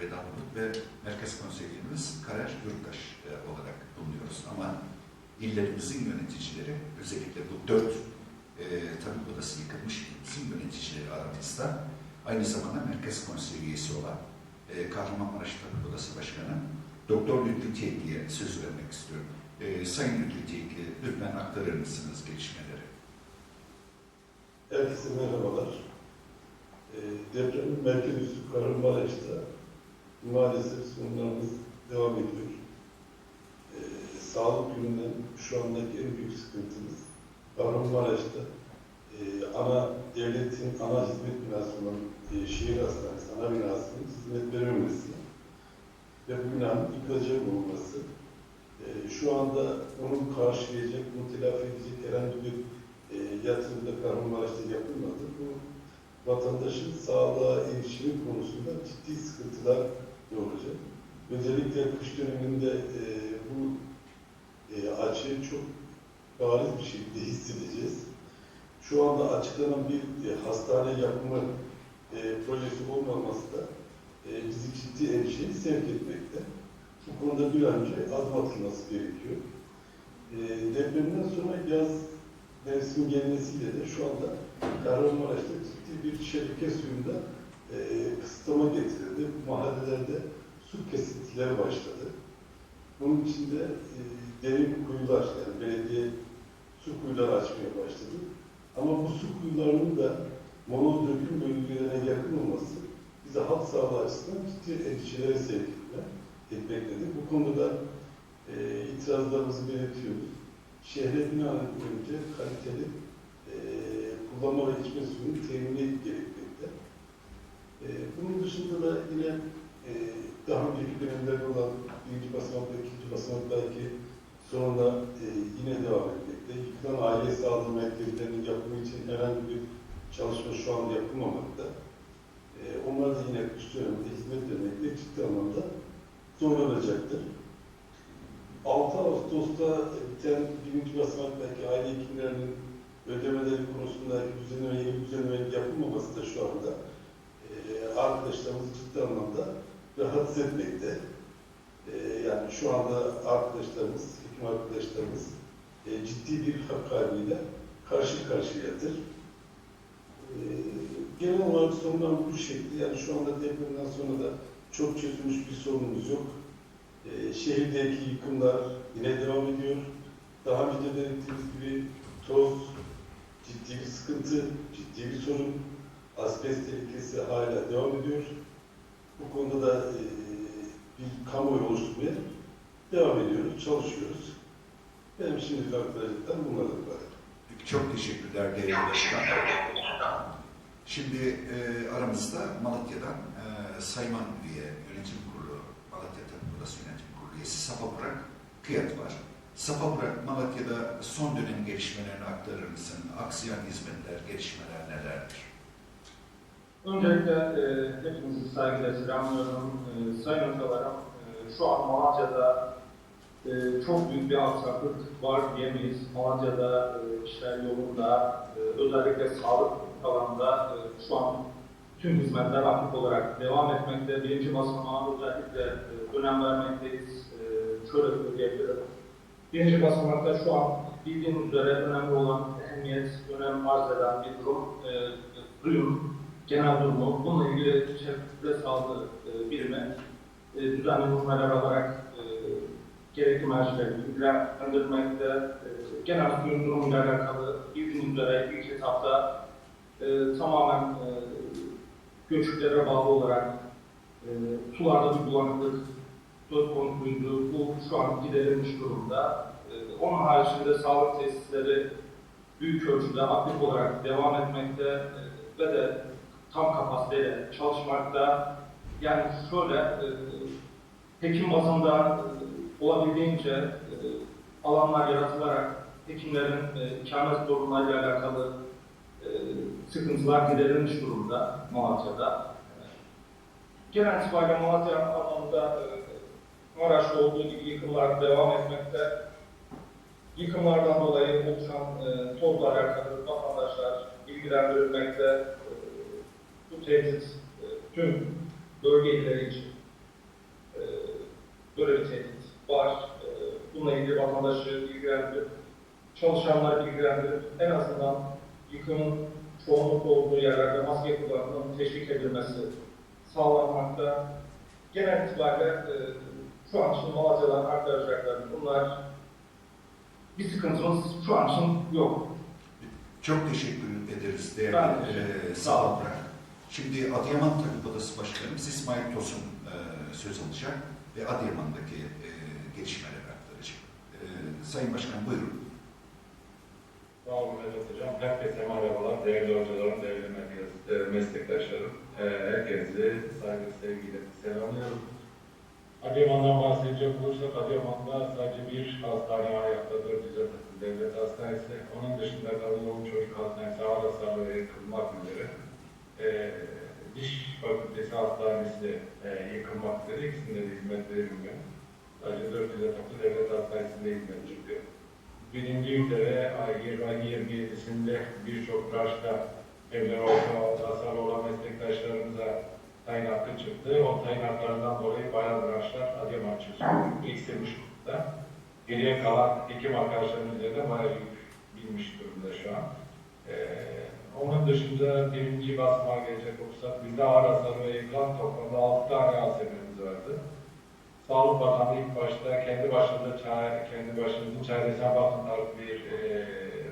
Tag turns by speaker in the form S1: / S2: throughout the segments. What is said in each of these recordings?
S1: Vedat Bulut ve Merkez Konseyimiz Karar Yurttaş e, olarak bulunuyoruz. Ama illerimizin yöneticileri, özellikle bu dört e, tabip odası yıkılmış ilimizin yöneticileri aramızda aynı zamanda Merkez Konseyi üyesi olan e, Kahramanmaraş Tabip Odası Başkanı Doktor Lütfi Teyitli'ye söz vermek istiyorum. E, Sayın Lütfi Teyitli, lütfen aktarır mısınız gelişmeleri?
S2: Herkese merhabalar. Ee, depremin merkez üssü Kahramanmaraş'ta maalesef sorunlarımız devam ediyor. Ee, sağlık yönünden şu andaki en büyük sıkıntımız Kahramanmaraş'ta e, ana devletin ana hizmet binası olan e, şehir hastanesi, ana binasının hizmet verememesi ve bu binanın yıkılacak olması. E, şu anda onu karşılayacak, bunu telafi edecek herhangi bir e, yatırımda Kahramanmaraş'ta yapılmadı. Bu vatandaşın sağlığa erişimi konusunda ciddi sıkıntılar doğuracak. Özellikle kış döneminde e, bu e, açığı çok bariz bir şekilde hissedeceğiz. Şu anda açıklanan bir e, hastane yapımı e, projesi olmaması da e, bizi ciddi endişeye sevk etmekte. Bu konuda bir önce adım gerekiyor. E, depremden sonra yaz mevsimin gelmesiyle de şu anda Kahramanmaraş'ta ciddi bir şebeke suyunda e, kısıtlama getirildi. Mahallelerde su kesintileri başladı. Bunun için de e, derin kuyular, yani belediye su kuyuları açmaya başladı. Ama bu su kuyularının da monoz döküm bölgelerine yakın olması bize halk sağlığı açısından ciddi endişelere sevk etme, etmektedir. Bu konuda e, itirazlarımızı belirtiyoruz şehre binaen önce kaliteli e, kullanma ve içme suyunu temin gerekmekte. E, bunun dışında da yine e, daha önceki dönemlerde olan birinci basamakta, ikinci basamaktaki sonra e, yine devam etmekte. Yıkılan aile sağlığı merkezlerinin yapımı için herhangi bir çalışma şu anda yapılmamakta. E, onlar da yine kış döneminde hizmet vermekte ciddi anlamda zorlanacaktır. 6 Ağustos'ta biten birinci basamaktaki aile hekimlerinin ödemeleri konusundaki düzenleme, yeni düzenlemenin yapılmaması da şu anda e, arkadaşlarımızı ciddi anlamda rahatsız etmekte. E, yani şu anda arkadaşlarımız, hekim arkadaşlarımız e, ciddi bir hak kaybıyla karşı karşıyadır. E, genel olarak sorunlar bu şekli. Yani şu anda depremden sonra da çok çözülmüş bir sorunumuz yok. Şehirdeki yıkımlar yine devam ediyor. Daha önce de belirttiğimiz gibi toz ciddi bir sıkıntı, ciddi bir sorun. Asbest tehlikesi hala devam ediyor. Bu konuda da e, bir kamuoyu oluşturmaya devam ediyoruz, çalışıyoruz. Benim şimdilik aktaracaklarım bunlar var.
S1: Çok teşekkürler değerli başkan. Şimdi e, aramızda Malatya'dan e, Sayman üye yönetim kurulu, Malatya Tabip Odası yönetim kurulu üyesi Safa Burak Kıyat var. Safa Burak, Malatya'da son dönem gelişmelerini aktarır mısın? Aksiyon hizmetler, gelişmeler nelerdir?
S3: Öncelikle e, hepinizi saygıyla selamlıyorum. E, sayın hocalarım, e, şu an Malatya'da e, çok büyük bir aksaklık var diyemeyiz. Malatya'da e, işler yolunda, e, özellikle sağlık alanında e, şu an tüm hizmetler aktif olarak devam etmekte. Birinci basamağa özellikle e, önem vermekteyiz. E, şöyle söyleyebilirim. Birinci basamakta şu an bildiğiniz üzere önemli olan ehemmiyet, önem arz eden bir durum. E, duyum, genel durumu, bununla ilgili çevre sağlığı e, birimi e, düzenli numaralar alarak e, gerekli mercileri bilgilendirmekte, e, genel suyun durumuyla alakalı bildiğiniz üzere ilk etapta e, tamamen e, göçüklere bağlı olarak e, sularda bir bulanıklık söz konusuydu. Bu şu an giderilmiş durumda. E, onun haricinde sağlık tesisleri büyük ölçüde aktif olarak devam etmekte e, ve de tam kapasiteyle çalışmakta. Yani şöyle, e, hekim bazında e, olabildiğince e, alanlar yaratılarak hekimlerin e, ikamet sorunlarıyla alakalı e, sıkıntılar giderilmiş durumda Malatya'da. Genel itibariyle Malatya alanında e, Maraş'ta olduğu gibi yıkımlar devam etmekte. Yıkımlardan dolayı oluşan e, tozla alakalı vatandaşlar ilgilendirilmekte. E, bu tesis e, tüm bölge için böyle bir tesis var. E, bununla ilgili vatandaşı bilgilendirip, çalışanlar bilgilendirip en azından yıkımın çoğunluk olduğu yerlerde maske kullanımının teşvik edilmesi sağlanmakta. Genel itibariyle e, şu an için Malatya'dan aktaracaklar. Bunlar bir sıkıntımız şu an için yok.
S1: Çok teşekkür ederiz değerli e, sağlıklar. Şimdi Adıyaman Tabip Odası Başkanımız İsmail Tosun e, söz alacak ve Adıyaman'daki e, gelişmeleri aktaracak. E, Sayın Başkan buyurun.
S4: Sağ olun Vedat Hocam. Herkese merhabalar. Değerli hocalarım, değerli e, meslektaşlarım. E, Herkese saygı, sevgiyle selamlıyorum. Adıyaman'dan bahsedecek olursak Adıyaman'da sadece bir hastane. 400 yakın devlet hastanesi. Onun dışında kadın doğum çocuk hastanesi, ağır hasarlı ve yıkılmak üzere. E, diş fakültesi hastanesi e, yıkılmak üzere. İkisinde de hizmet verilmiyor. Sadece 400 yataklı devlet hastanesinde hizmet çıkıyor. Birinci üzere ay 20 ayın 27'sinde birçok branşta evler orta hasar olan meslektaşlarımıza tayin hakkı çıktı. O tayin haklarından dolayı bayan branşlar Adıyaman çözümü eksilmiş durumda. Geriye kalan hekim arkadaşlarımız üzerinde bayağı yük binmiş durumda şu an. Ee, onun dışında birinci basmağa gelecek olursak bizde ağır hasar ve yıkılan toplamda 6 tane ASM'miz vardı. Sağlık Bakanlığı ilk başta kendi başında çare, kendi başımızın çaresine bakın tarzı bir e,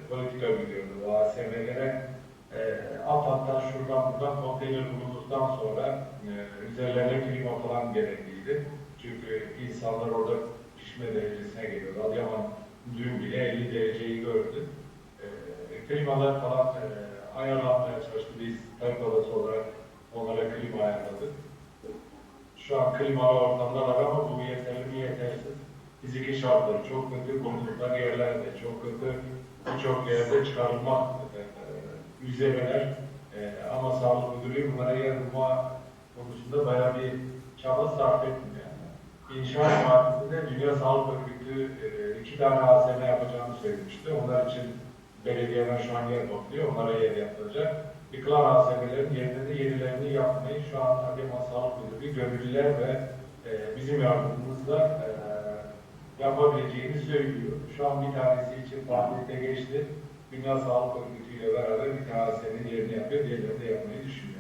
S4: politika biliyordu. ASM'lere e, AFAD'dan şuradan buradan konteyner bulunduktan sonra e, üzerlerine klima falan gerekliydi. Çünkü insanlar orada pişme derecesine geliyordu. Adıyaman dün bile 50 dereceyi gördü. E, klimalar falan e, ayarlanmaya çalıştı. Biz odası olarak onlara klima ayarladık. Şu an klimalı ortamdalar ama bu yeterli mi yetersiz. Fiziki şartları çok kötü, bulundukları yerler de çok kötü. Birçok yerde çıkarılmak e, yüzemeler e, ama sağlık müdürlüğü bunlara yer bulma konusunda bayağı bir çaba sarf etmiyor. Yani. İnşaat Mahallesi'nde Dünya Sağlık Örgütü e, iki tane ASM yapacağını söylemişti. Onlar için belediyeler şu an yer topluyor, onlara yer yapılacak. Yıkılan ASM'lerin yerine de yenilerini yapmayı şu an Adıyaman Sağlık Müdürlüğü gönüllüler ve e, bizim yardımımızla e, yapabileceğini söylüyor. Şu an bir tanesi için faaliyete geçti. Dünya Sağlık Örgütü ile beraber bir tane ASM'nin yerini yapıyor, diğerlerini de yapmayı düşünüyor.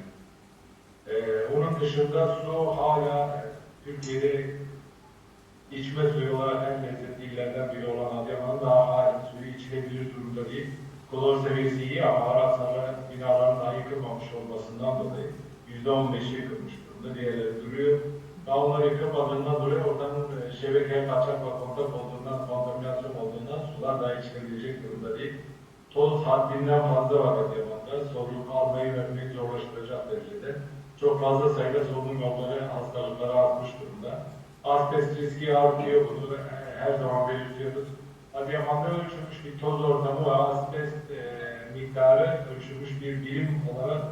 S4: E, onun dışında su hala e, Türkiye'de içme suyu olarak en lezzetli illerden biri olan Adıyaman'ın daha hala suyu içilebilir durumda değil. Klor seviyesi iyi ama arasarlar binaların daha yıkılmamış olmasından dolayı %15'i yıkılmış durumda, diğerleri duruyor. Daha onlar yıkılmadığından dolayı oradan e, şebekeye kaçak ve kontak olduğundan, kontaminasyon olduğundan sular daha içilebilecek durumda değil. Toz haddinden fazla var Adıyaman'da. Solunum almayı vermeyi zorlaştıracak derecede. Çok fazla sayıda solunum yolları hastalıklara artmış durumda. Asbest riski artıyor, bunu e, her zaman belirtiyoruz. Adıyaman'da ölçülmüş bir toz ortamı ve asbest e, miktarı ölçülmüş bir bilim olarak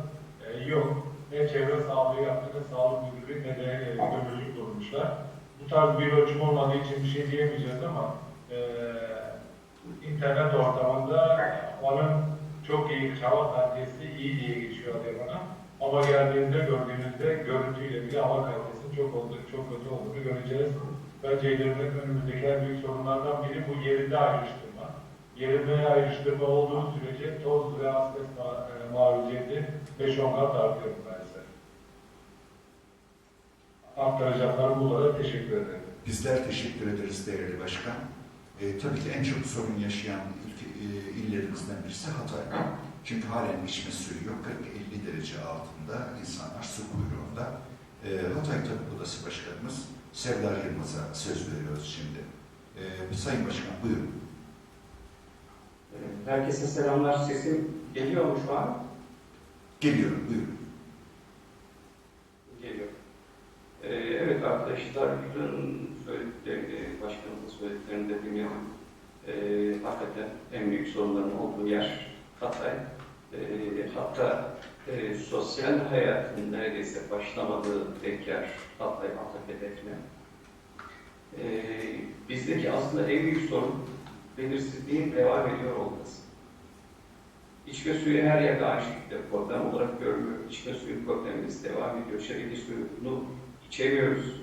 S4: e, yok. Ne çevre sağlığı yaptı, ne sağlık müdürlüğü ne de e, gönüllülük kurmuşlar. Bu tarz bir ölçüm olmadığı için bir şey diyemeyeceğiz ama e, internet ortamında onun çok iyi hava kalitesi iyi diye geçiyor Adıyaman'a. Ama geldiğinde gördüğünüzde görüntüyle bile hava kalitesinin çok olduğu, çok kötü olduğunu göreceğiz. Bence ileride önümüzdeki en büyük sorunlardan biri bu yerinde ayrıştırma. Yerinde ayrıştırma olduğu sürece toz ve asbest ma- e, maruziyeti 5-10 kat artıyor maalesef. Aktaracaklarım bu kadar. Teşekkür ederim.
S1: Bizler teşekkür ederiz değerli başkan. E, tabii ki en çok sorun yaşayan ülke, e, illerimizden birisi Hatay. Çünkü halen içme suyu yok. 40-50 derece altında insanlar su kuyruğunda. E, Hatay Tabip Odası Başkanımız Serdar Yılmaz'a söz veriyoruz şimdi. E, Sayın Başkan buyurun.
S5: Herkese selamlar. Sesim geliyor mu şu an?
S1: Geliyorum buyurun.
S5: Geliyor. Ee, evet arkadaşlar, Gülen'in söylediklerini, başkanımızın söylediklerini de dinledim. Ee, hakikaten en büyük sorunların olduğu yer Hatay. Ee, hatta e, sosyal hayatın neredeyse başlamadığı tek yer Hatay, Hatay hedefine. Ee, bizdeki aslında en büyük sorun belirsizliğin devam ediyor olması. İçme suyu her yerde aynı şekilde problem olarak görülüyor. İçme suyu problemimiz devam ediyor. Şerbeti suyunu içemiyoruz.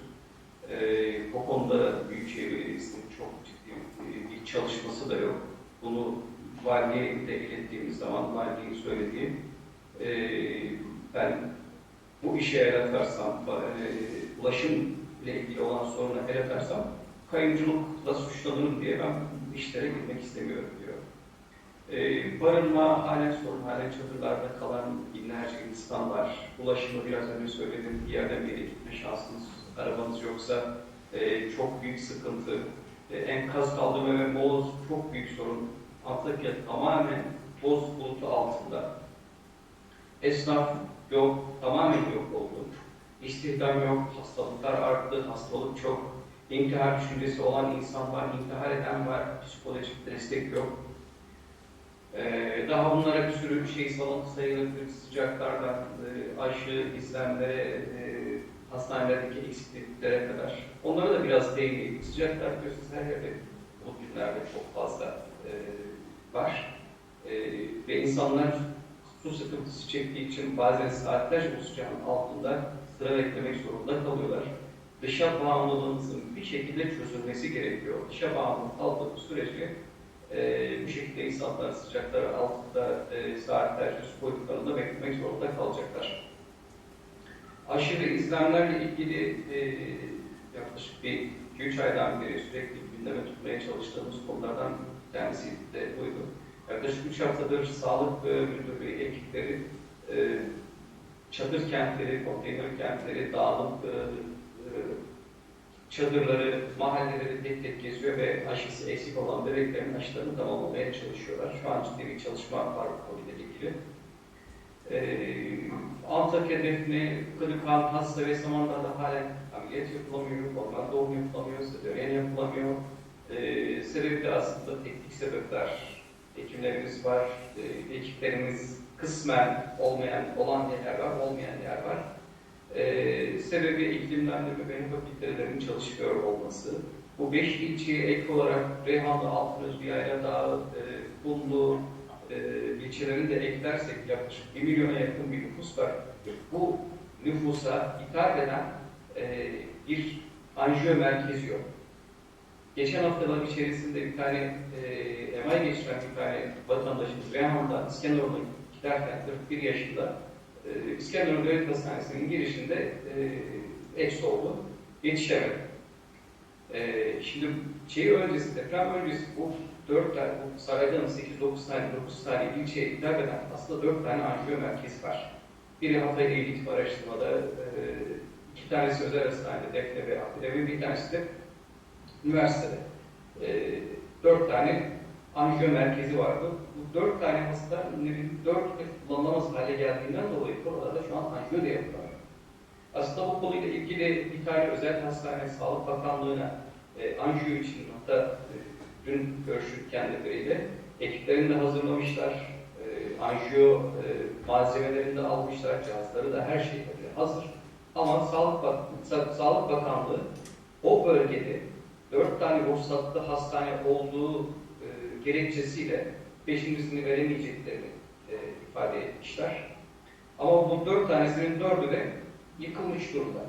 S5: Ee, bu konuda Büyükşehir Belediyesi'nin çok ciddi e, bir çalışması da yok. Bunu valiliğe de ilettiğimiz zaman valiliğin söylediği e, ben bu işe el atarsam, e, ulaşım ile ilgili olan soruna el atarsam kayıncılıkla suçlanırım diye ben işlere girmek istemiyorum diyor. E, barınma halen sorun, halen çadırlarda kalan binlerce insan var. Ulaşımı biraz önce söyledim, bir yerden bir yere gitme şansınız, arabanız yoksa e, çok büyük sıkıntı. E, enkaz kaldırma ve moloz çok büyük sorun. Antakya tamamen toz bulutu altında. Esnaf yok, tamamen yok oldu. İstihdam yok, hastalıklar arttı, hastalık çok. İntihar düşüncesi olan insan var, intihar eden var, psikolojik destek yok. Ee, daha bunlara bir sürü şey salon sayılabilir sıcaklardan, e, aşı, izlemlere, e, hastanelerdeki eksikliklere kadar. Onlara da biraz değineyim. Sıcaklar biliyorsunuz her yerde bu günlerde çok fazla e, var. E, ve insanlar su sıkıntısı çektiği için bazen saatlerce bu sıcağın altında sıra beklemek zorunda kalıyorlar. Dışa bağımlılığımızın bir şekilde çözülmesi gerekiyor. Dışa bağımlılık kaldığı sürece e, bu şekilde insanlar sıcaklar altında e, saatlerce su koyduklarında beklemek zorunda kalacaklar. Aşı ve izlemlerle ilgili e, yaklaşık bir 2-3 aydan beri sürekli gündeme tutmaya çalıştığımız konulardan bir tanesi de buydu. Yaklaşık 3 haftadır sağlık e, müdürlüğü ekipleri e, çadır kentleri, konteyner kentleri, dağılıp e, e, çadırları, mahalleleri tek tek geziyor ve aşısı eksik olan bebeklerin aşılarını tamamlamaya çalışıyorlar. Şu an ciddi bir çalışma var bu konuyla ilgili. Ee, Antakya, Defne, Kırıkhan, Hasta ve Samandağ'da halen ameliyat yapılamıyor, normal doğum yapılamıyor, sezaryen yapılamıyor. Ee, sebebi de aslında teknik sebepler. Hekimlerimiz var, e, ekiplerimiz kısmen olmayan, olan yerler var, olmayan yer var. Ee, sebebi iklimlendirme ve hepatilitelerin çalışıyor olması. Bu beş ilçeye ek olarak Reyhanlı, Altınöz, Biyayla Dağı, e, Kumlu, e, ilçelerini de eklersek yaklaşık 1 milyona yakın bir nüfus var. Bu nüfusa hitap eden e, bir anjiyo merkezi yok. Geçen haftalar içerisinde bir tane e, MI geçiren bir tane vatandaşımız Reyhan'dan İskenderun'a giderken 41 yaşında e, İskenderun Devlet Hastanesi'nin girişinde e, eksi oldu. Yetişemedi. E, şimdi şey öncesi, deprem öncesi bu 4 tane, bu Sarayda'nın 8-9 tane, 9 tane ilçeye hitap eden aslında 4 tane anjiyo merkezi var. Biri Hatay Eğitim Araştırma'da, e, iki tanesi özel hastanede, Defne ve Akile ve bir tanesi de üniversitede. E, 4 tane anjiyo merkezi vardı. Bu 4 tane hastanenin 4 kullanılamaz hale geldiğinden dolayı oralarda şu an anjiyo da yapıyorlar. Aslında bu konuyla ilgili bir tane özel hastane Sağlık Bakanlığı'na e, anjiyo için hatta e, dün görüştük kendileriyle. Ekiplerini de hazırlamışlar. E, anjiyo e, malzemelerini de almışlar. Cihazları da her şey hazır. Ama Sağlık, Bak Sa- Sağlık Bakanlığı o bölgede dört tane ruhsatlı hastane olduğu gerekçesiyle peşincisini veremeyeceklerini e, ifade etmişler. Ama bu dört tanesinin dördü de yıkılmış durumda.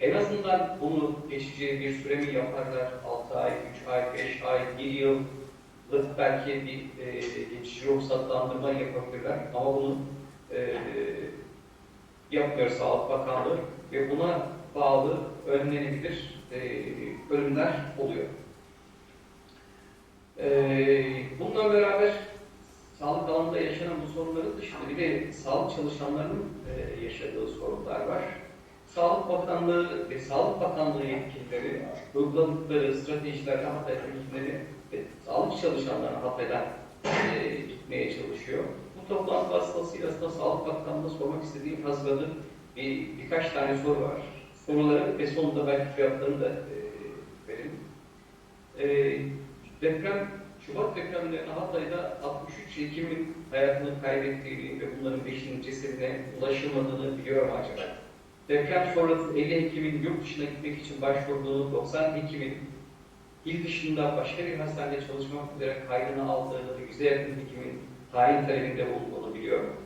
S5: En azından bunu geçici bir süre mi yaparlar? 6 ay, 3 ay, 5 ay, 1 yıllık belki bir e, geçici ruhsatlandırma yapabilirler. Ama bunu e, yapmıyor Sağlık Bakanlığı ve buna bağlı önlenebilir e, ölümler oluyor. E, bununla beraber sağlık alanında yaşanan bu sorunların dışında bir de sağlık çalışanlarının e, yaşadığı sorunlar var. Sağlık Bakanlığı ve Sağlık Bakanlığı yetkilileri uyguladıkları stratejilerle Hatay hekimleri ve sağlık çalışanlarına Hatay'dan e, gitmeye çalışıyor. Bu toplantı vasıtasıyla aslında Sağlık Bakanlığı'na sormak istediğim hazırladığım bir, birkaç tane soru var. Soruları ve sonunda belki cevaplarını da e, verin. E, deprem, Şubat depremlerinde Hatay'da 63 hekimin hayatını kaybettiğini ve bunların 5'inin cesedine ulaşılmadığını biliyorum acaba. Deprem sonrası 50 hekimin yurt dışına gitmek için başvurduğunu, 90 hekimin il dışında başka bir hastanede çalışmak üzere kaydını aldığını ve yüze yakın hekimin tayin talebinde bulunduğunu biliyorum.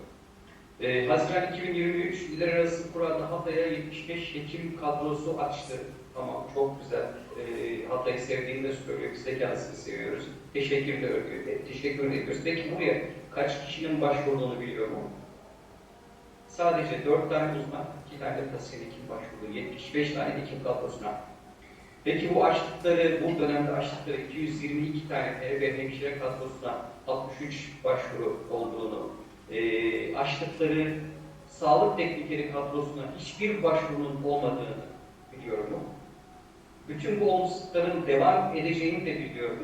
S5: Ee, Haziran 2023 iller arası kurada Hatay'a 75 hekim kadrosu açtı. Tamam çok güzel. Ee, Hatay'ı sevdiğini de söylüyor. Biz de kendisini seviyoruz. Teşekkür de ediyoruz. Teşekkür ediyoruz. Peki buraya kaç kişinin başvurduğunu biliyor mu? Sadece 4 tane uzman, 2 tane de pasiyen hekim başvurdu. 75 tane hekim kadrosuna. Peki bu açtıkları, bu dönemde açtıkları 222 tane ve hemşire kadrosuna 63 başvuru olduğunu, e, açtıkları sağlık teknikeri kadrosuna hiçbir başvurunun olmadığını biliyorum. Bütün bu olumsuzlukların devam edeceğini de biliyorum.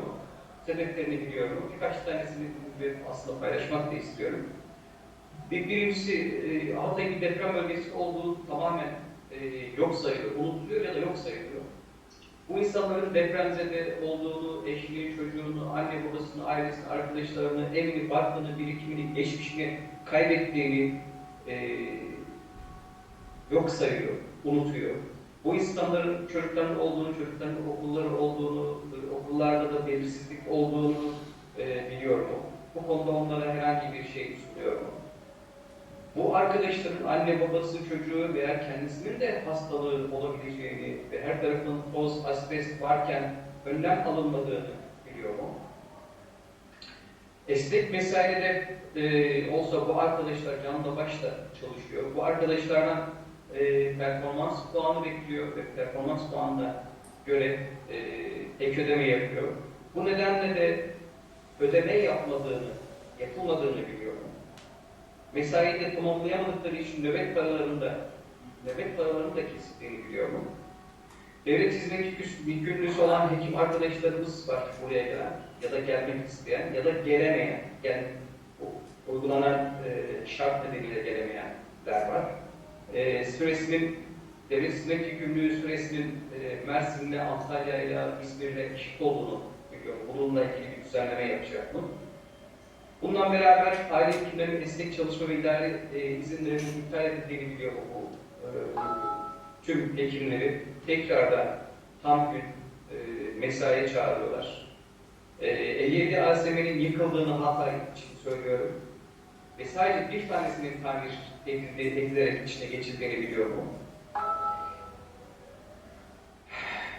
S5: Sebeplerini biliyorum. Birkaç tanesini aslında paylaşmak da istiyorum. Bir, birincisi e, Hatay bir deprem bölgesi olduğu tamamen e, yok sayılıyor, unutuluyor ya da yok sayılıyor. Bu insanların depremzede olduğunu, eşini, çocuğunu, anne babasını, ailesini, arkadaşlarını, evini, barkını, birikimini, geçmişini kaybettiğini e, yok sayıyor, unutuyor. Bu insanların çocuklarının olduğunu, çocuklarının okulları olduğunu, okullarda da belirsizlik olduğunu e, biliyorum. Bu konuda onlara herhangi bir şey sunuyorum. Bu arkadaşların anne babası çocuğu veya kendisinin de hastalığı olabileceğini ve her tarafın toz, asbest varken önlem alınmadığını biliyorum. Esnek mesailere e, olsa bu arkadaşlar canla başla çalışıyor. Bu arkadaşlardan e, performans puanı bekliyor ve performans puanına göre e, ek ödeme yapıyor. Bu nedenle de ödeme yapmadığını, yapılmadığını biliyorum. Mesaiyi de tamamlayamadıkları için nöbet paralarında nöbet paralarını da kesiktiğini biliyorum. Devlet hizmeti yükümlüsü olan hekim arkadaşlarımız var buraya gelen ya da gelmek isteyen ya da gelemeyen, u- uygulanan e, şart nedeniyle gelemeyenler var. E, süresinin, devlet hizmet yükümlülüğü süresinin e, Mersin'le, Antalya'yla, İzmir'le eşit olduğunu biliyorum. Bununla ilgili bir düzenleme yapacak mı? Bununla beraber aile hekimlerinin esnek çalışma ve idare e, izinlerinin iptal edildiğini biliyor bu e, tüm hekimleri tekrardan tam gün e, mesaiye çağırıyorlar. E, 57 ASM'nin yıkıldığını Hatay için söylüyorum. Ve sadece bir tanesinin tamir edilerek içine geçildiğini biliyorum.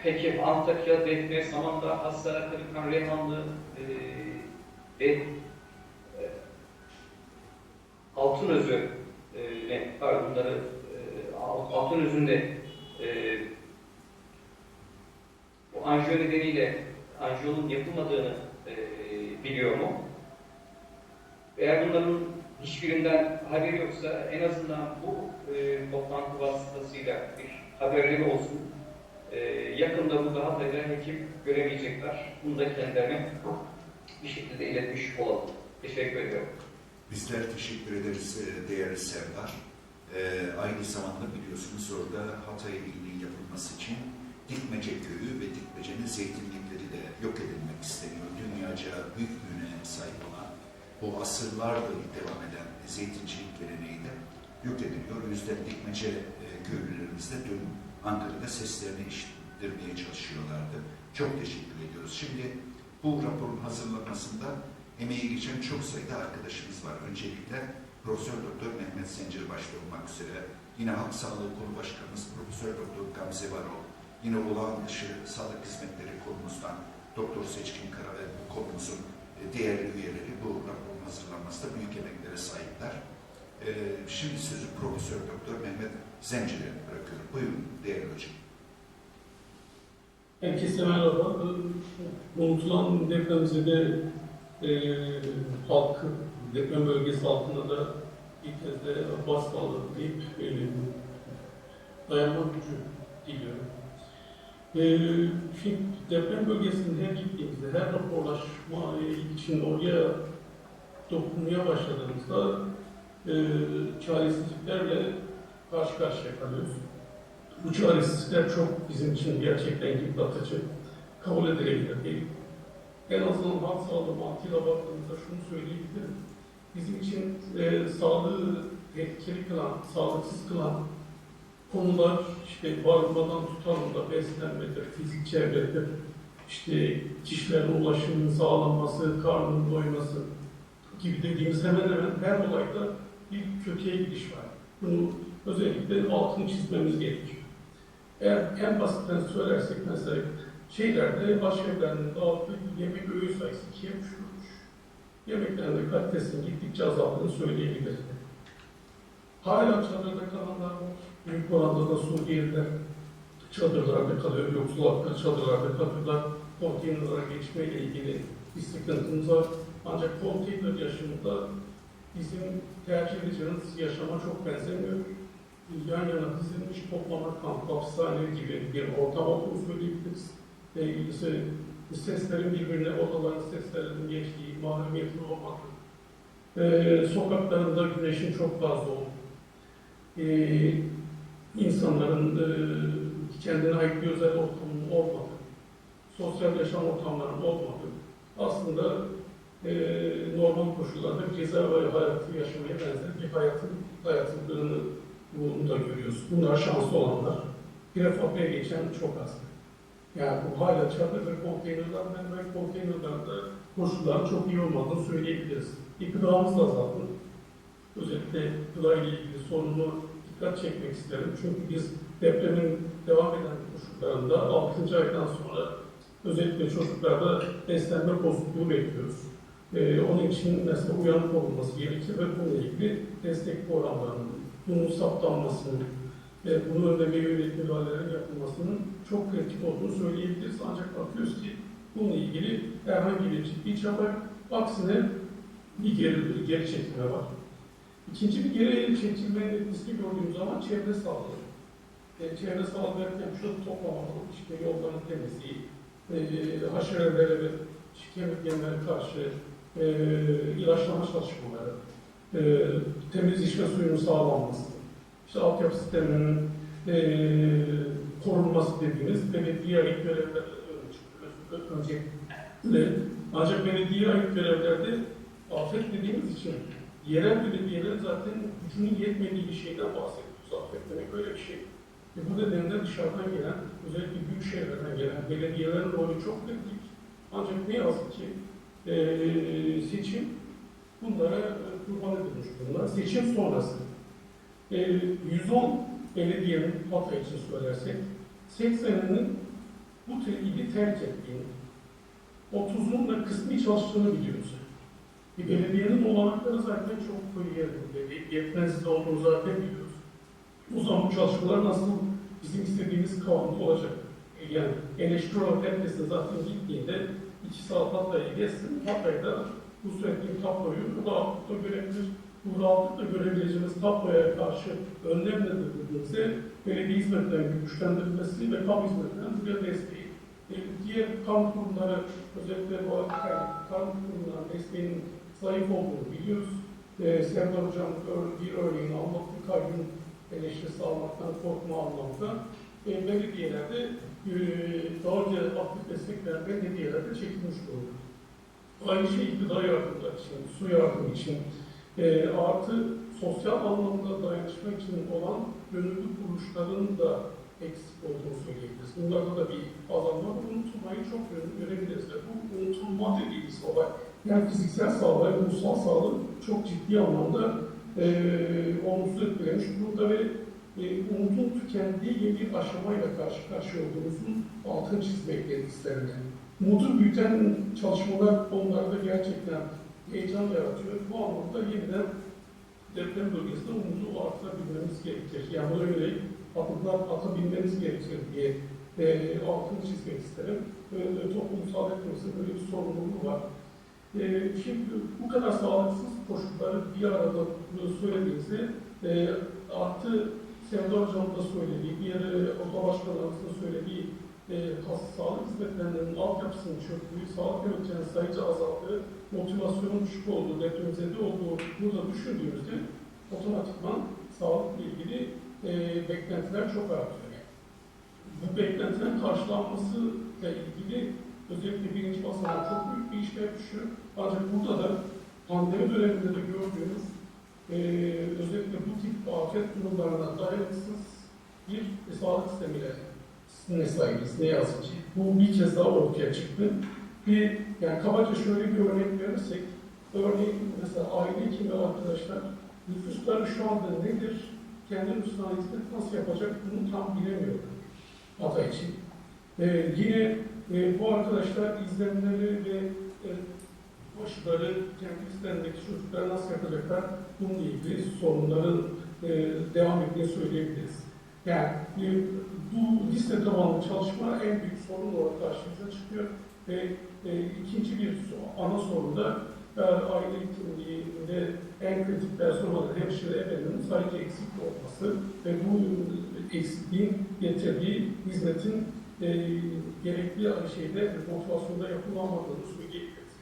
S5: Peki Antakya, Defne, Samandağ, Hassara, Kırıkhan, Reyhanlı e, ve Altınözü e, ne, pardon bunları e, Alt- Altınözü'nde e, bu anjiyo nedeniyle anjiyonun yapılmadığını e, biliyor mu? Eğer bunların hiçbirinden haberi yoksa en azından bu e, toplantı vasıtasıyla bir haberleri olsun. E, yakında bu daha fazla hekim göremeyecekler. Bunu da kendilerine bir şekilde iletmiş olalım. Teşekkür ediyorum.
S1: Bizler teşekkür ederiz e, değerli Serdar. E, aynı zamanda biliyorsunuz orada Hatay ilinin yapılması için Dikmece köyü ve Dikmece'nin zeytinlikleri de yok edilmek isteniyor. Dünyaca büyük öneme sahip olan bu asırlardır devam eden zeytincilik geleneği de yok ediliyor. Yüzden Dikmece e, köylülerimiz de dün Ankara'da seslerini işittirmeye çalışıyorlardı. Çok teşekkür ediyoruz. Şimdi bu raporun hazırlanmasında emeği geçen çok sayıda arkadaşımız var. Öncelikle Profesör Doktor Mehmet Zencir başta olmak üzere yine Halk Sağlığı Kolu Başkanımız Profesör Doktor Gamze Varol, yine olağan dışı sağlık hizmetleri kolumuzdan Doktor Seçkin Kara ve bu kolumuzun e, değerli üyeleri bu raporun hazırlanmasında büyük emeklere sahipler. E, Şimdi sözü Profesör Doktor Mehmet Zencir'e bırakıyorum. Buyurun değerli hocam.
S6: Herkese merhaba. Unutulan depremzede e, halkı, deprem bölgesi halkına da bir kez de başsağlığı deyip e, dayanma gücü diliyorum. E, şimdi deprem bölgesinde her gittiğimizde, her raporlaşma için oraya dokunmaya başladığımızda e, çaresizliklerle karşı karşıya kalıyoruz. Bu çaresizlikler çok bizim için gerçekten yıpratıcı, kabul edilebilir değil. En azından halk sağlığı mantığıyla baktığımızda şunu söyleyebilirim. Bizim için e, sağlığı tehlikeli kılan, sağlıksız kılan konular işte barınmadan tutalım beslenmedir, fizik çevredir, işte kişilerin ulaşımının sağlanması, karnının doyması gibi dediğimiz hemen hemen her olayda bir kötüye gidiş var. Bunu özellikle altını çizmemiz gerekiyor. Eğer en basitten söylersek mesela şeylerde başevlerinin dağıttığı yemek öğü sayısı ikiye düşürmüş. Yemeklerin de kalitesinin gittikçe azaldığını söyleyebiliriz. Hala çadırda kalanlar var. Büyük oranda da Suriyeliler çadırlarda kalıyor, yoksul halklar çadırlarda kalıyorlar. Konteynerlara geçmeyle ilgili bir sıkıntımız var. Ancak konteyner yaşamında bizim tercih edeceğimiz yaşama çok benzemiyor. Yan yana dizilmiş toplama kamp, hapishane gibi bir ortam olduğunu söyleyebiliriz. E, ise seslerin birbirine, odaların seslerinin geçtiği, mahremiyetin olmadığı, e, sokaklarında güneşin çok fazla olduğu, e, insanların e, kendine ait bir özel ortamının olmadığı, sosyal yaşam ortamlarının olmadığı, aslında e, normal koşullarda cezaevi hayatı yaşamaya benzer bir hayatın hayatıldığını bunu da görüyoruz. Bunlar şanslı olanlar. Prefab'e geçen çok az. Yani bu hala çadır ve konteynerler ve konteynerlerde koşullar çok iyi olmadığını söyleyebiliriz. İktidarımız da azaldı. Özellikle gıda ile ilgili sorunu dikkat çekmek isterim. Çünkü biz depremin devam eden koşullarında 6. aydan sonra özellikle çocuklarda beslenme bozukluğu bekliyoruz. Ee, onun için mesela uyanık olunması gerekir ve bununla ilgili destek programlarının, bunun saptanmasının, ve bunu önlemeye yönelik müdahalelerin yapılmasının çok kritik olduğunu söyleyebiliriz. Ancak bakıyoruz ki bununla ilgili herhangi bir ciddi çaba. Aksine bir geri, geri çekilme var. İkinci bir geri çekilmenin riski gördüğümüz zaman çevre sağlığı. E, çevre sağlığı derken şu toplamalı, işte yolların temizliği, e, haşerelere ve kemiklerine karşı e, ilaçlama çalışmaları, e, temiz içme suyunun sağlanması, işte altyapı sisteminin e, korunması dediğimiz belediye ait görevler. Ancak belediye ait görevlerde afet dediğimiz için yerel belediyelerin zaten gücünün yetmediği bir şeyden bahsediyoruz. Afet demek öyle bir şey. Ve bu nedenle dışarıdan gelen, özellikle büyük şehirlerden gelen belediyelerin rolü çok kritik. Ancak ne yazık ki e, seçim bunlara e, kurban edilmiş durumda. Seçim sonrası e, 110 belediyenin Hatay için söylersek 80'inin bu ili terk ettiğini, 30'unun da kısmi çalıştığını biliyoruz. Bir belediyenin olanakları zaten çok koyu yerinde, yetmezliği olduğunu zaten biliyoruz. O zaman bu çalışmalar nasıl bizim istediğimiz kıvamda olacak? Yani eleştiri olarak herkesin zaten gittiğinde iki saat Hatay'a geçsin, Hatay'da bu söylediğim tabloyu rahatlıkla görebilir. Bu rahatlıkla görebileceğimiz tabloya karşı önlem nedir belediye hizmetlerinin güçlendirilmesi ve kamu hizmetlerinin buraya desteği. E, diğer kamu kurumları, özellikle bu yani, kamu kurumlarının desteğinin zayıf olduğunu biliyoruz. E, Serdar Hocam bir örneğini anlattı, kayyum eleştirisi almaktan korkma anlamında. E, belediyelerde e, daha önce aktif destekler belediyelerde çekilmiş durumda. Aynı şey gıda yardımları için, su yardımı için, e, artı sosyal anlamda dayanışma için olan gönüllü kuruluşların da eksik olduğunu söyleyebiliriz. Bunlarda da bir azalma. Unutulmayı çok görebiliriz. Ve bu unutulma dediğimiz olay, yani fiziksel sağlığı, ruhsal sağlığı çok ciddi anlamda e, olumsuz etkilemiş durumda ve e, umudun tükendiği bir aşamayla karşı karşıya olduğumuzun altını çizmek. Yani. Umudu büyüten çalışmalar onlarda gerçekten heyecan yaratıyor. Bu anlamda yeniden deprem bölgesinde umudu artırabilmemiz gerekir. Yani buna yönelik adımlar atabilmemiz gerekir diye e, altını çizmek isterim. E, toplumsal hepimizin böyle bir sorumluluğu var. E, şimdi bu kadar sağlıksız koşulları bir arada söylediğimizde e, artı Sevda Hocam da söylediği, diğer e, oda başkanlarımızın söylediği e, has- sağlık hizmetlerinin altyapısının çöktüğü, sağlık yöneticilerinin sayıca azaldığı, motivasyonun düşük olduğu, depremzede olduğu burada düşündüğümüzde otomatikman sağlıkla ilgili e, beklentiler çok artıyor. Bu beklentilerin karşılanmasıyla ilgili özellikle birinci basamağa çok büyük bir işler düşüyor. Ancak burada da pandemi döneminde de gördüğümüz e, özellikle bu tip afet durumlarına dayanıksız bir e, sağlık sistemiyle ne sahibiz, ne yazık ki. Bu bir kez daha ortaya çıktı. Bir, yani kabaca şöyle bir örnek verirsek, örneğin mesela aile hekimi arkadaşlar nüfusları şu anda nedir? Kendi nüfusuna hizmet nasıl yapacak bunu tam bilemiyorum Hatay için. Ee, yine e, bu arkadaşlar izlenimleri ve e, başları kendi izlerindeki çocuklar nasıl yapacaklar bununla ilgili sorunların e, devam ettiğini söyleyebiliriz. Yani e, bu liste tabanlı çalışma en büyük sorun olarak karşımıza çıkıyor ve e, ikinci bir ana sorun da e, aile eğitimliğinde en kritik personel olan hemşire efendinin sadece eksik olması ve bu eksikliğin getirdiği hizmetin e, gerekli şeyde motivasyonda yapılamadığını söyleyebiliriz.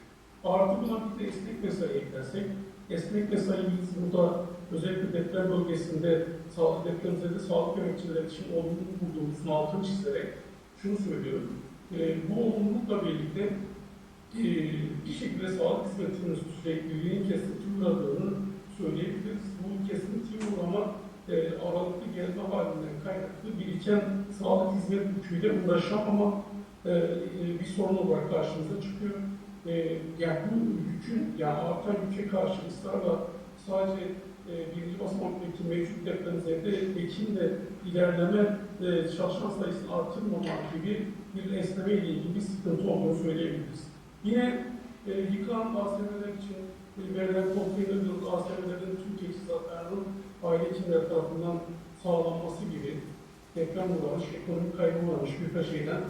S6: Artı buna bir de esnek mesai eklersek, esnek mesai biz burada özellikle deprem bölgesinde sağlık depremzede sağlık emekçileri için olumlu bulduğumuzun altını çizerek şunu söylüyorum. E, bu olumlulukla birlikte e, bir şekilde sağlık hizmetinin sürekliliğinin kesinti uğradığını söyleyebiliriz. Bu kesinti uğrama e, aralıklı gelme halinden kaynaklı biriken sağlık hizmet yüküyle uğraşamama e, e, bir sorun olarak karşımıza çıkıyor. E, yani bu yükün, yani artan yüke karşı ısrarla sadece e, birinci basamaktaki mevcut depremzede ekinle ilerleme e, çalışan sayısını artırmama gibi bir esneme ile ilgili bir sıkıntı olduğunu söyleyebiliriz. Yine e, yıkılan ASM'ler için e, verilen konteyner yıldız ASM'lerin tüm teçhizatlarının aile hekimleri tarafından sağlanması gibi deprem uğramış, ekonomik kaybı uğramış bir şeyden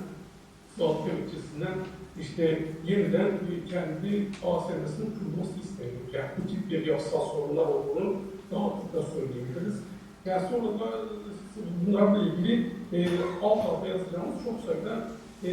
S6: sağlık emekçisinden işte yeniden kendi ASM'sinin kurulması isteniyor. Yani bu tip bir yasal sorunlar olduğunu rahatlıkla söyleyebiliriz. Yani sonra da bunlarla ilgili e, alt alta yazacağımız çok sayıda e,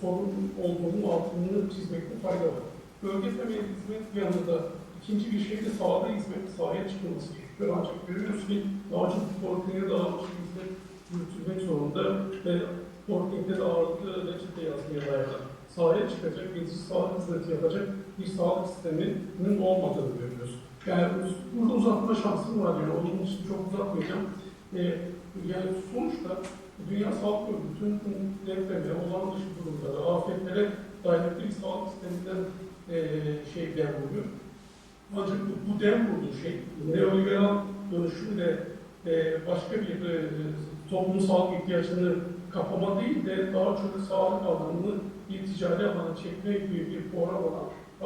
S6: sorun olduğunun altını çizmekte fayda var. Bölge temeli hizmet yanında ikinci bir şey de sahada hizmet, sahaya çıkılması gerekiyor. Ancak görüyoruz ki daha çok polikliniğe dağılmış bir hizmet yürütülmek zorunda ve polikliniğde de ağırlıklı reçete yazmaya dayalı sahaya çıkacak, geçici sağlık hizmeti yapacak bir sağlık sisteminin olmadığını görüyoruz. Yani burada uzatma şansım var yani onun için çok uzatmayacağım. Ee, yani sonuçta Dünya Sağlık Örgütü'nün depreme, olan dışı durumlara, afetlere dayanıklı bir sağlık sisteminden e, şey dem vuruyor. Ancak bu, bu dem vurduğu şey neoliberal dönüşümle e, başka bir e, toplum sağlık ihtiyacını kapama değil de daha çok sağlık alanını bir ticari alana çekme gibi bir program olan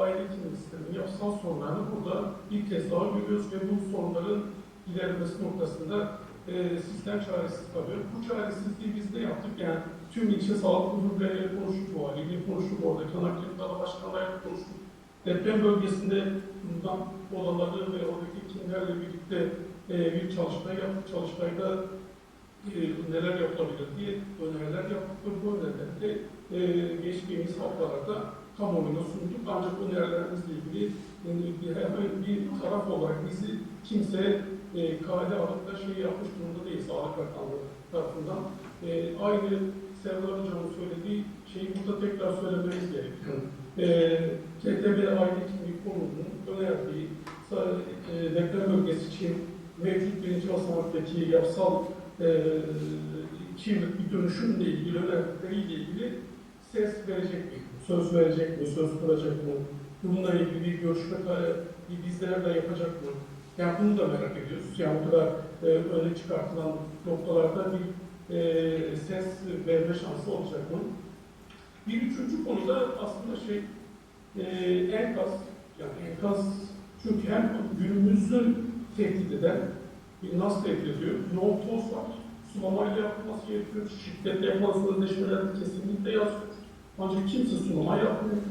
S6: hekimliği sisteminin yapısal sorunlarını burada bir kez daha görüyoruz ve bu sorunların ilerlemesi noktasında e, sistem çaresiz kalıyor. Bu çaresizliği biz de yaptık. Yani tüm ilçe sağlık müdürleriyle konuştuk, bu aileyle konuştuk, orada Çanakkale Dağ Başkanlarıyla konuştuk. Deprem bölgesinde bundan odaları ve oradaki kimlerle birlikte e, bir çalışma yaptık. Çalışmayda e, neler yapılabilir diye öneriler yaptık ve bu önerileri e, geçtiğimiz haftalarda kamuoyuna sunduk. Ancak önerilerimizle ilgili bir, hemen bir taraf olarak bizi kimse e, kale alıp da şey yapmış durumda değil Sağlık Bakanlığı tarafından. E, aynı Serdar Hocam'ın söylediği şeyi burada tekrar söylememiz gerekiyor. E, KTB aile kimliği konunun önerdiği e, deprem bölgesi için mevcut birinci basamaktaki yapısal e, iki yıllık bir dönüşümle ilgili önerdikleriyle ilgili ses verecek mi? Söz verecek mi? Söz kuracak mı? Bununla ilgili bir görüşme bir bizlerle yapacak mı? Yani bunu da merak ediyoruz. Yani bu kadar e, öne çıkartılan noktalarda bir e, ses verme şansı olacak mı? Bir üçüncü konuda aslında şey e, enkaz, yani enkaz çünkü hem günümüzü tehdit eden nasıl ediyor? Yoğun toz var. Sulamayla yapılması gerekiyor. Şiddetle yapılan sözleşmeler kesinlikle yazıyor. Ancak kimse sulama yapmıyor.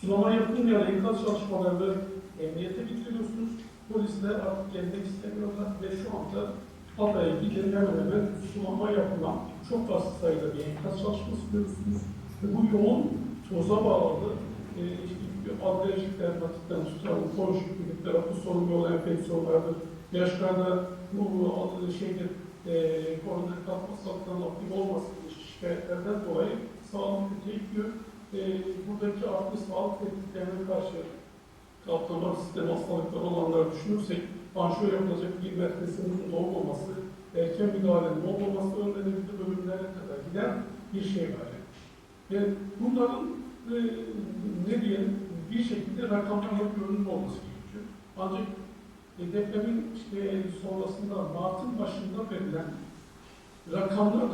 S6: Sulama yapılmayan enkaz çalışmalarını emniyete bitiriyorsunuz. Polisler artık gelmek istemiyorlar ve şu anda Hatay'a gidin hemen hemen sulama yapılan çok az sayıda bir enkaz çalışması görüyorsunuz. Ve bu yoğun toza bağlı e, işte alerjik dermatitten tutan konjüktivitler, akut sorun yolu enfeksiyonlardır. Yaşlarda bu şeydir, e, koroner kalkma hastalıklarının aktif olması şikayetlerden dolayı sağlık kötüye gidiyor. E, buradaki artmış sağlık tehditlerine karşı kapsama sistemi hastalıkları olanları düşünürsek, anjiyo yapılacak bir merkezimizin olmaması, erken müdahalenin olmaması önlenebilir bölümlere kadar giden bir şey var. Ve bunların e, ne diyelim bir şekilde rakamlarla görünür olması gerekiyor. Ancak depremin işte sonrasında Mart'ın başında verilen rakamlar